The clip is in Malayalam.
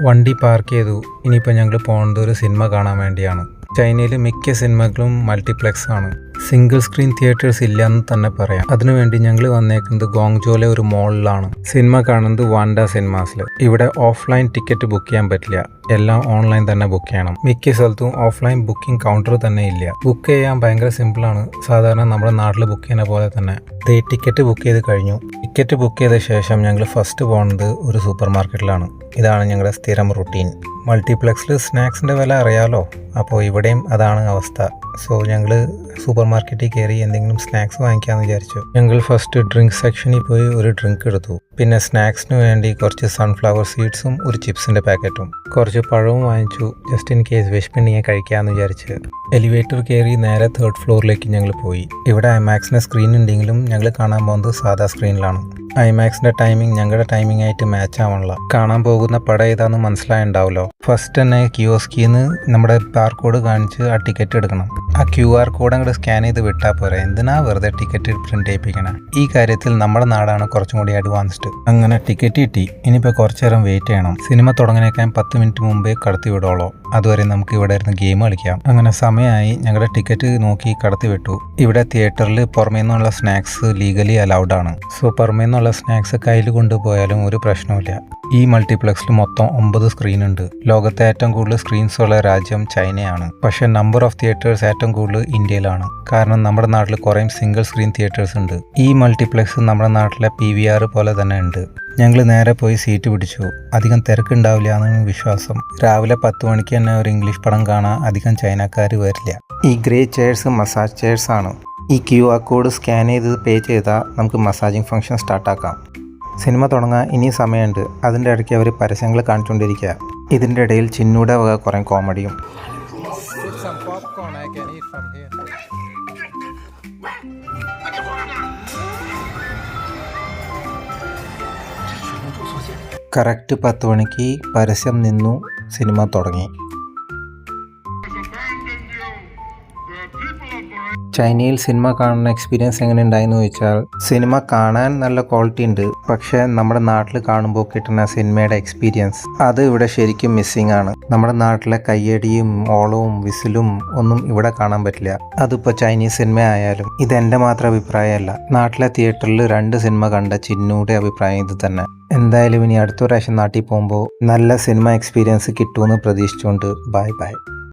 വണ്ടി പാർക്ക് ചെയ്തു. ഇനിയിപ്പോൾ ഞങ്ങൾ പോകുന്നത് ഒരു സിനിമ കാണാൻ വേണ്ടിയാണ്. ചൈനയിൽ മിക്ക സിനിമകളും മൾട്ടിപ്ലെക്സ് ആണ് സിംഗിൾ സ്ക്രീൻ തിയേറ്റേഴ്സ് ഇല്ല എന്ന് തന്നെ പറയാം. അതിനുവേണ്ടി ഞങ്ങൾ വന്നേക്കുന്നത് ഗോങ്ജോലെ ഒരു മോളിലാണ്. സിനിമ കാണുന്നത് വാൻഡ സിനിമാസിൽ ഇവിടെ ഓഫ്ലൈൻ ടിക്കറ്റ് ബുക്ക് ചെയ്യാൻ പറ്റില്ല. എല്ലാം ഓൺലൈൻ തന്നെ ബുക്ക് ചെയ്യണം. മിക്ക സ്ഥലത്തും ഓഫ്ലൈൻ ബുക്കിംഗ് കൗണ്ടർ തന്നെ ഇല്ല. ബുക്ക് ചെയ്യാൻ ഭയങ്കര സിമ്പിളാണ്. സാധാരണ നമ്മുടെ നാട്ടിൽ ബുക്ക് ചെയ്യുന്ന പോലെ തന്നെ. ദേ ടിക്കറ്റ് ബുക്ക് ചെയ്ത് കഴിഞ്ഞു. ടിക്കറ്റ് ബുക്ക് ചെയ്ത ശേഷം ഞങ്ങൾ ഫസ്റ്റ് പോകുന്നത് ഒരു സൂപ്പർ മാർക്കറ്റിലാണ് ഇതാണ് ഞങ്ങളുടെ സ്ഥിരം റുട്ടീൻ. മൾട്ടിപ്ലെക്സിൽ സ്നാക്സിന്റെ വില അറിയാലോ? അപ്പോൾ ഇവിടെയും അതാണ് അവസ്ഥ. സോ ഞങ്ങൾ സൂപ്പർ മാർക്കറ്റിൽ കയറി എന്തെങ്കിലും സ്നാക്സ് വാങ്ങിക്കാമെന്ന് വിചാരിച്ചു. ഞങ്ങൾ ഫസ്റ്റ് ഡ്രിങ്ക് സെക്ഷനിൽ പോയി ഒരു ഡ്രിങ്ക് എടുത്തു. പിന്നെ സ്നാക്സിന് വേണ്ടി കുറച്ച് സൺഫ്ലവർ സീഡ്സും ഒരു ചിപ്സിന്റെ പാക്കറ്റും. കുറച്ച് പഴവും വാങ്ങിച്ചു. ജസ്റ്റ് ഇൻ കേസ് വിശപ്പുണ്ടെങ്കിൽ കഴിക്കാമെന്ന് വിചാരിച്ച്. എലിവേറ്റർ കയറി നേരെ തേർഡ് ഫ്ലോറിലേക്ക് ഞങ്ങൾ പോയി. ഇവിടെ ഐമാക്സിന്റെ സ്ക്രീൻ ഉണ്ടെങ്കിലും ഞങ്ങൾ കാണാൻ പോകുന്നത് സാധാ സ്ക്രീനിലാണ് ഐമാക്സിന്റെ ടൈമിംഗ് ഞങ്ങളുടെ ടൈമിംഗ് ആയിട്ട് മാച്ച് ആവണില്ല. കാണാൻ പോകുന്ന പടം ഏതാണെന്ന് മനസ്സിലായിണ്ടാവല്ലോ ഫസ്റ്റ് തന്നെ കിയോസ്കിന്ന് നമ്മുടെ ബാർകോഡ് കാണിച്ച് ആ ടിക്കറ്റ് എടുക്കണം. ആ ക്യു ആർ കോഡ് അങ്ങോട്ട് സ്കാൻ ചെയ്ത് വിട്ടാൽ പോരെ. എന്തിനാ വെറുതെ ടിക്കറ്റ് പ്രിന്റ് ചെയ്യിപ്പിക്കണം ഈ കാര്യത്തിൽ നമ്മുടെ നാടാണ് കുറച്ചും കൂടി അഡ്വാൻസ്ഡ് അങ്ങനെ ടിക്കറ്റ് കിട്ടി. ഇനിയിപ്പോൾ കുറച്ചു നേരം വെയിറ്റ് ചെയ്യണം. സിനിമ തുടങ്ങിയേക്കാൻ പത്ത് മിനിറ്റ് മുമ്പേ കടത്തി വിടോളോ. അതുവരെ നമുക്ക് ഇവിടെ ഇരുന്ന് ഗെയിം കളിക്കാം. അങ്ങനെ സമയമായി ഞങ്ങളുടെ ടിക്കറ്റ് നോക്കി കടത്തി വിട്ടു. ഇവിടെ തിയേറ്ററിൽ പുറമേ നിന്നുള്ള സ്നാക്സ് ലീഗലി അലൗഡ് ആണ്. സോ പുറമേ നിന്നുള്ള സ്നാക്സ് കയ്യിൽ കൊണ്ടുപോയാലും ഒരു പ്രശ്നവുമില്ല. ഈ മൾട്ടിപ്ലക്സിൽ മൊത്തം ഒമ്പത് സ്ക്രീൻ ഉണ്ട്. ലോകത്തെ ഏറ്റവും കൂടുതൽ സ്ക്രീൻസ് ഉള്ള രാജ്യം ചൈനയാണ്. പക്ഷേ നമ്പർ ഓഫ് തിയേറ്റേഴ്സ് ഏറ്റവും കൂടുതൽ ഇന്ത്യയിലാണ്. കാരണം നമ്മുടെ നാട്ടിൽ കുറേ സിംഗിൾ സ്ക്രീൻ തിയേറ്റേഴ്സ് ഉണ്ട്. ഈ മൾട്ടിപ്ലക്സ് നമ്മുടെ നാട്ടിലെ പി വി ആർ പോലെ തന്നെ ഉണ്ട്. ഞങ്ങൾ നേരെ പോയി സീറ്റ് പിടിച്ചു. അധികം തിരക്കുണ്ടാവില്ല എന്നാണ് വിശ്വാസം. രാവിലെ പത്ത് മണിക്ക് തന്നെ ഒരു ഇംഗ്ലീഷ് പടം കാണാൻ അധികം ചൈനക്കാർ വരില്ല. ഈ ഗ്രേ ചെയർസ് മസാജ് ചെയർസ് ആണ്. ഈ ക്യു ആർ കോഡ് സ്കാൻ ചെയ്ത് പേ ചെയ്താൽ നമുക്ക് മസാജിങ് ഫംഗ്ഷൻ സ്റ്റാർട്ടാക്കാം സിനിമ തുടങ്ങാൻ ഇനി സമയമുണ്ട്. അതിന്റെ ഇടയ്ക്ക് അവർ പരസ്യങ്ങൾ കാണിച്ചുകൊണ്ടിരിക്കുക. ഇതിന്റെ ഇടയിൽ ചിന്നൂടെ വക കുറേ കോമഡിയും കറക്റ്റ് പത്ത് മണിക്ക് പരസ്യം നിന്നു സിനിമ തുടങ്ങി. ചൈനയിൽ സിനിമ കാണുന്ന എക്സ്പീരിയൻസ് എങ്ങനെ ഉണ്ടായെന്ന് ചോദിച്ചാൽ സിനിമ കാണാൻ നല്ല ക്വാളിറ്റി ഉണ്ട് പക്ഷേ നമ്മുടെ നാട്ടിൽ കാണുമ്പോൾ കിട്ടുന്ന സിനിമയുടെ എക്സ്പീരിയൻസ് അത് ഇവിടെ ശരിക്കും മിസ്സിംഗ് ആണ്. നമ്മുടെ നാട്ടിലെ കയ്യടിയും ഓളവും വിസിലും ഒന്നും ഇവിടെ കാണാൻ പറ്റില്ല. അതിപ്പോൾ ചൈനീസ് സിനിമ ആയാലും ഇത് എന്റെ മാത്രം അഭിപ്രായമല്ല. നാട്ടിലെ തിയേറ്ററിൽ രണ്ട് സിനിമ കണ്ട ചിന്നൂടെ അഭിപ്രായം ഇത് തന്നെ. എന്തായാലും ഇനി അടുത്ത പ്രാവശ്യം നാട്ടിൽ പോകുമ്പോൾ നല്ല സിനിമ എക്സ്പീരിയൻസ് കിട്ടുമെന്ന് പ്രതീക്ഷിച്ചുകൊണ്ട് ബൈ ബൈ